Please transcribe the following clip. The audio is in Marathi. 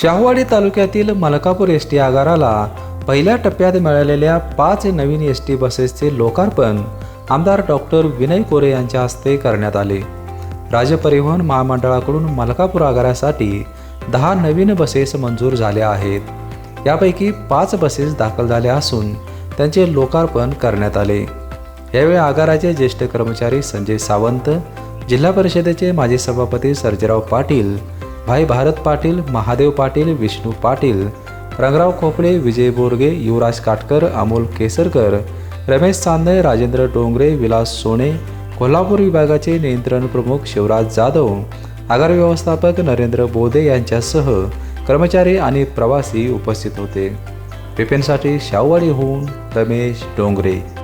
शाहूवाडी तालुक्यातील मलकापूर एस टी आगाराला पहिल्या टप्प्यात मिळालेल्या पाच नवीन एस टी बसेसचे लोकार्पण आमदार डॉक्टर विनय कोरे यांच्या हस्ते करण्यात आले. राज्य परिवहन महामंडळाकडून मलकापूर आगारासाठी दहा नवीन बसेस मंजूर झाल्या आहेत. यापैकी पाच बसेस दाखल झाल्या असून त्यांचे लोकार्पण करण्यात आले. यावेळी आगाराचे ज्येष्ठ कर्मचारी संजय सावंत जिल्हा परिषदेचे माजी सभापती सर्जेराव पाटील भाई भारत पाटील महादेव पाटील विष्णू पाटील रंगराव खोपडे विजय बोरगे युवराज काटकर अमोल केसरकर रमेश चांदे राजेंद्र डोंगरे विलास सोने कोल्हापूर विभागाचे नियंत्रण प्रमुख शिवराज जाधव आगार व्यवस्थापक नरेंद्र बोदे यांच्यासह कर्मचारी आणि प्रवासी उपस्थित होते. पिपेनसाठी शाहवाडीहून रमेश डोंगरे.